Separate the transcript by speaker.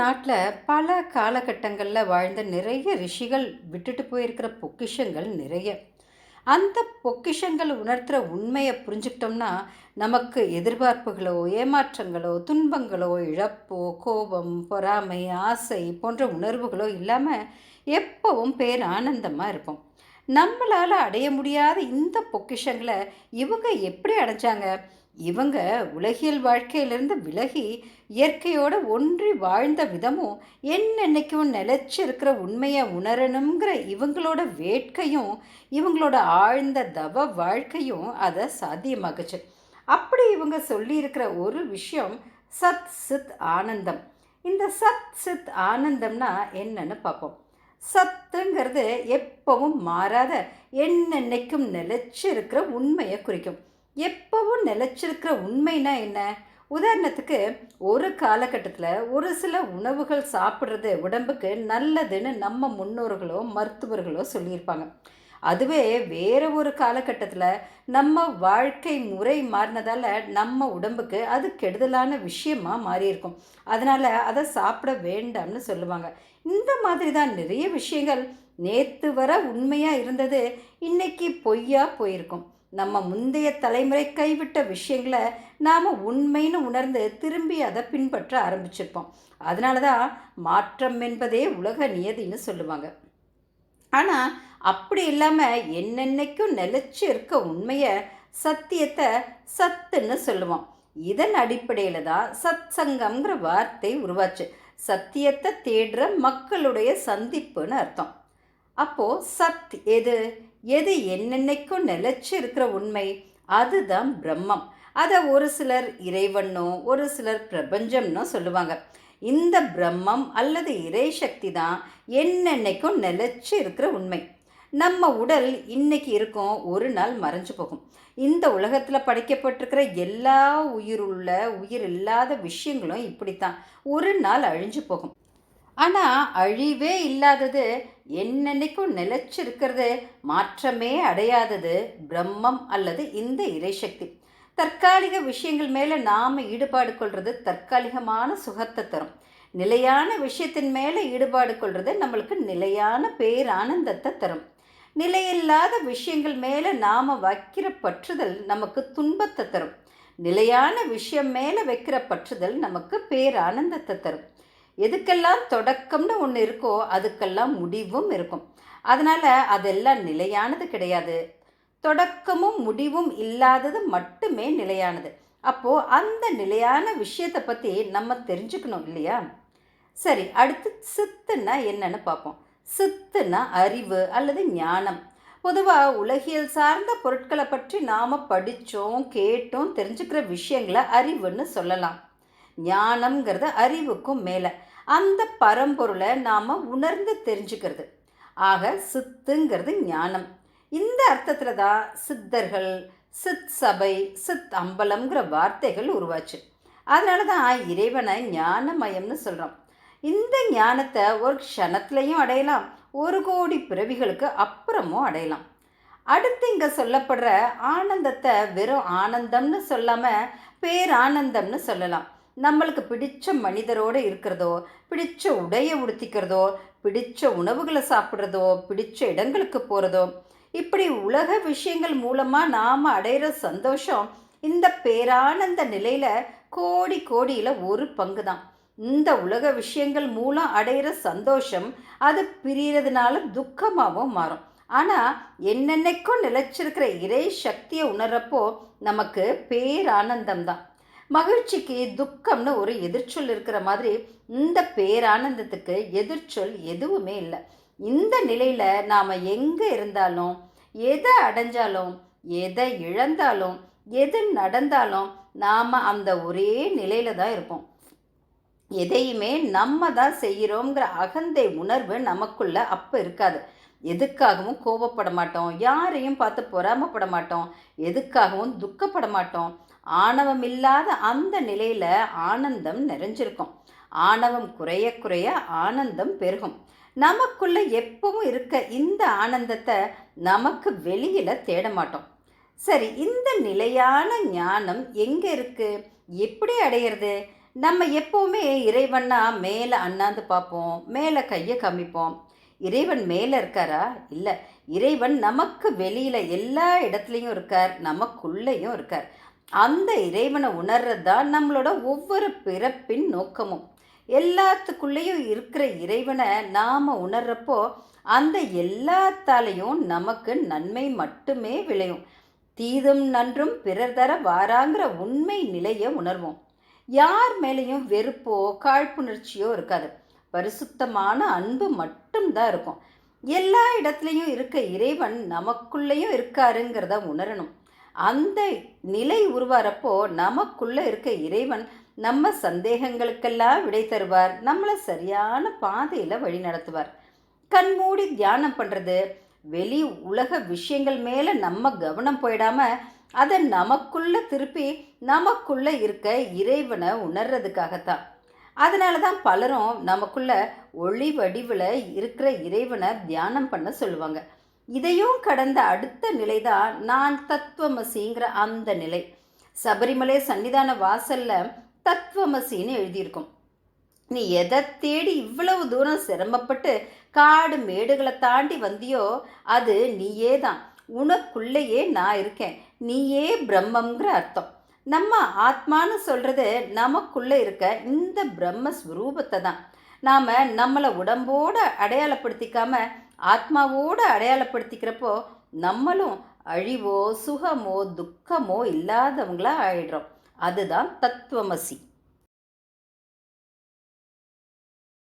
Speaker 1: நாட்டில் பல காலகட்டங்களில் வாழ்ந்த நிறைய ரிஷிகள் விட்டுட்டு போயிருக்கிற பொக்கிஷங்கள் நிறைய. அந்த பொக்கிஷங்கள் உணர்த்துகிற உண்மையை புரிஞ்சுக்கிட்டோம்னா நமக்கு எதிர்பார்ப்புகளோ ஏமாற்றங்களோ துன்பங்களோ இழப்போ கோபம் பொறாமை ஆசை போன்ற உணர்வுகளோ இல்லாமல் எப்பவும் பேர் ஆனந்தமாக இருப்போம். நம்மளால் அடைய முடியாத இந்த பொக்கிஷங்களை இவங்க எப்படி அடைஞ்சாங்க? இவங்க உலகியல் வாழ்க்கையிலிருந்து விலகி இயற்கையோட ஒன்றி வாழ்ந்த விதமும் என்னென்னைக்கும் நிலைச்சு இருக்கிற உண்மையை உணரணுங்கிற இவங்களோட வேட்கையும் இவங்களோட ஆழ்ந்த தவ வாழ்க்கையும் அதை சாத்தியமாக்குச்சு. அப்படி இவங்க சொல்லியிருக்கிற ஒரு விஷயம் சத் சித் ஆனந்தம். இந்த சத் சித் ஆனந்தம்னா என்னன்னு பார்ப்போம். சத்துங்கிறது எப்பவும் மாறாத என்னென்னைக்கும் நிலைச்சு இருக்கிற உண்மையை குறிக்கும். எப்பவும் நிலைச்சிருக்கிற உண்மைனா என்ன? உதாரணத்துக்கு ஒரு காலகட்டத்தில் ஒரு சில உணவுகள் சாப்பிட்றது உடம்புக்கு நல்லதுன்னு நம்ம முன்னோர்களோ மருத்துவர்களோ சொல்லியிருப்பாங்க. அதுவே வேறு ஒரு காலகட்டத்தில் நம்ம வாழ்க்கை முறை மாறினதால் நம்ம உடம்புக்கு அது கெடுதலான விஷயமாக மாறியிருக்கும். அதனால் அதை சாப்பிட வேண்டாம்னு சொல்லுவாங்க. இந்த மாதிரி தான் நிறைய விஷயங்கள் நேற்று வர உண்மையாக இருந்தது இன்னைக்கு பொய்யா போயிருக்கும். நம்ம முந்தைய தலைமுறை கைவிட்ட விஷயங்களை நாம் உண்மைன்னு உணர்ந்து திரும்பி அதை பின்பற்ற ஆரம்பிச்சிருப்போம். அதனால தான் மாற்றம் என்பதே உலக நியதின்னு சொல்லுவாங்க. ஆனால் அப்படி இல்லாமல் என்னென்னைக்கும் நிலச்சி இருக்க உண்மையை சத்தியத்தை சத்துன்னு சொல்லுவோம். இதன் அடிப்படையில் தான் சத் சங்கம்ங்கிற வார்த்தை உருவாச்சு. சத்தியத்தை தேடுற மக்களுடைய சந்திப்புன்னு அர்த்தம். அப்போது சத் எது? எது என்னென்னைக்கும் நிலச்சி இருக்கிற உண்மை? அதுதான் பிரம்மம். அதை ஒரு சிலர் இறைவனோ ஒரு சிலர் பிரபஞ்சம்னோ சொல்லுவாங்க. இந்த பிரம்மம் அல்லது இறை சக்தி தான் என்னென்னைக்கும் நிலச்சி இருக்கிற உண்மை. நம்ம உடல் இன்னைக்கு இருக்கும் ஒரு நாள் மறைஞ்சு போகும். இந்த உலகத்தில் படைக்கப்பட்டிருக்கிற எல்லா உயிருள்ள உயிர் இல்லாத விஷயங்களும் இப்படித்தான். ஒரு நாள் அழிஞ்சு போகும். ஆனால் அழிவே இல்லாதது என்னென்னைக்கும் நிலைச்சிருக்கிறது. மாற்றமே அடையாதது பிரம்மம் அல்லது இந்த இறைசக்தி. தற்காலிக விஷயங்கள் மேலே நாம் ஈடுபாடு கொள்வது தற்காலிகமான சுகத்தை தரும். நிலையான விஷயத்தின் மேலே ஈடுபாடு கொள்வது நம்மளுக்கு நிலையான பேரானந்தத்தை தரும். நிலையில்லாத விஷயங்கள் மேலே நாம் வைக்கிற பற்றுதல் நமக்கு துன்பத்தை தரும். நிலையான விஷயம் மேலே வைக்கிற பற்றுதல் நமக்கு பேரானந்தத்தை தரும். எதுக்கெல்லாம் தொடக்கம்னு ஒன்று இருக்கோ அதுக்கெல்லாம் முடிவும் இருக்கும். அதனால் அதெல்லாம் நிலையானது கிடையாது. தொடக்கமும் முடிவும் இல்லாதது மட்டுமே நிலையானது. அப்போது அந்த நிலையான விஷயத்தை பற்றி நம்ம தெரிஞ்சுக்கணும் இல்லையா? சரி அடுத்து சித்துன்னா என்னன்னு பார்ப்போம். சித்துனா அறிவு அல்லது ஞானம். பொதுவாக உலகியல் சார்ந்த பொருட்களை பற்றி நாம் படித்தோம் கேட்டோம் தெரிஞ்சுக்கிற விஷயங்களை அறிவுன்னு சொல்லலாம். ஞானம்ங்கிறது அறிவுக்கும் மேலே. அந்த பரம்பொருளை நாம் உணர்ந்து தெரிஞ்சுக்கிறது. ஆக சித்துங்கிறது ஞானம். இந்த அர்த்தத்தில் தான் சித்தர்கள் சித் சபை சித் அம்பலம்ங்கிற வார்த்தைகள் உருவாச்சு. அதனால தான் இறைவனை ஞானமயம்னு சொல்கிறோம் இந்த ஞானத்தை ஒரு க்ஷணத்துலையும் அடையலாம். ஒரு கோடி பிறவிகளுக்கு அப்புறமும் அடையலாம். அடுத்து இங்கே சொல்லப்படுற ஆனந்தத்தை வெறும் ஆனந்தம்னு சொல்லாமல் பேரானந்தம்னு சொல்லலாம். நம்மளுக்கு பிடிச்ச மனிதரோடு இருக்கிறதோ பிடிச்ச உடையை உடுத்திக்கிறதோ பிடிச்ச உணவுகளை சாப்பிட்றதோ பிடிச்ச இடங்களுக்கு போகிறதோ இப்படி உலக விஷயங்கள் மூலமாக நாம் அடையிற சந்தோஷம் இந்த பேரானந்த நிலையில் கோடி கோடியில் ஒரு பங்கு தான் இந்த உலக விஷயங்கள் மூலம் அடையிற சந்தோஷம் அது பிரியறதுனால துக்கமாகவும் மாறும். ஆனால் என்னென்னைக்கும் நிலைச்சிருக்கிற இறை சக்தியை உணர்றப்போ நமக்கு பேரானந்தம் தான் மகிழ்ச்சிக்கு துக்கம்னு ஒரு எதிர்ச்சொல் இருக்கிற மாதிரி இந்த பேரானந்தத்துக்கு எதிர்ச்சொல் எதுவுமே இல்லை. இந்த நிலையில் நாம் எங்கே இருந்தாலும் எதை அடைஞ்சாலும் எதை இழந்தாலும் எது நடந்தாலும் நாம் அந்த ஒரே நிலையில தான் இருப்போம். எதையுமே நம்ம தான் செய்கிறோங்கிற அகந்தை உணர்வு நமக்குள்ள அப்போ இருக்காது. எதுக்காகவும் கோபப்பட மாட்டோம் யாரையும் பார்த்து பொறாமப்பட மாட்டோம் எதுக்காகவும் துக்கப்பட மாட்டோம் ஆணவம் இல்லாத அந்த நிலையில் ஆனந்தம் நிறைஞ்சிருக்கும். ஆணவம் குறைய குறைய ஆனந்தம் பெருகும். நமக்குள்ள எப்பவும் இருக்க இந்த ஆனந்தத்தை நமக்கு வெளியில் தேட மாட்டோம். சரி இந்த நிலையான ஞானம் எங்கே இருக்கு? எப்படி அடையிறது? நம்ம எப்போவுமே இறைவன்னா மேலே அண்ணாந்து பார்ப்போம் மேலே கையை கமிப்போம். இறைவன் மேலே இருக்காரா? இல்லை. இறைவன் நமக்கு வெளியில் எல்லா இடத்துலையும் இருக்கார் நமக்குள்ளேயும் இருக்கார். அந்த இறைவனை உணர்றது தான் நம்மளோட ஒவ்வொரு பிறப்பின் நோக்கமும். எல்லாத்துக்குள்ளேயும் இருக்கிற இறைவனை நாம் உணர்றப்போ அந்த எல்லாத்தாலையும் நமக்கு நன்மை மட்டுமே விளையும். தீதும் நன்றும் பிறர் தர வாராங்கிற உண்மை நிலையை உணர்வோம். யார் மேலேயும் வெறுப்போ காழ்ப்புணர்ச்சியோ இருக்காது. பரிசுத்தமான அன்பு மட்டும்தான் இருக்கும். எல்லா இடத்துலையும் இருக்க இறைவன் நமக்குள்ளேயும் இருக்காருங்கிறத உணரணும். அந்த நிலை உருவாகிறப்போ நமக்குள்ளே இருக்க இறைவன் நம்ம சந்தேகங்களுக்கெல்லாம் விடை தருவார். நம்மளை சரியான பாதையில் வழி நடத்துவார். கண்மூடி தியானம் பண்ணுறது வெளி உலக விஷயங்கள் மேலே நம்ம கவனம் போயிடாம அதை நமக்குள்ளே திருப்பி நமக்குள்ளே இருக்க இறைவனை உணர்றதுக்காகத்தான். அதனால தான் பலரும் நமக்குள்ளே ஒளி வடிவில் இருக்கிற இறைவனை தியானம் பண்ண சொல்லுவாங்க. இதையும் கடந்த அடுத்த நிலை தான் நான் தத்துவமசிங்கிற அந்த நிலை. சபரிமலை சன்னிதான வாசல்ல தத்துவமசின்னு எழுதியிருக்கும். நீ எதை தேடி இவ்வளவு தூரம் சிரமப்பட்டு காடு மேடுகளை தாண்டி வந்தியோ அது நீயே தான் உனக்குள்ளேயே நான் இருக்கேன். நீயே பிரம்மங்கிற அர்த்தம். நம்ம ஆத்மான்னு சொல்கிறது நமக்குள்ளே இருக்க இந்த பிரம்மஸ்வரூபத்தை தான். நாம் நம்மளை உடம்போட அடையாளப்படுத்திக்காம ஆத்மாவோடு அடையாளப்படுத்திக்கிறப்போ நம்மளும் அழிவோ சுகமோ துக்கமோ இல்லாதவங்களா ஆயிடுறோம். அதுதான் தத்துவமசி.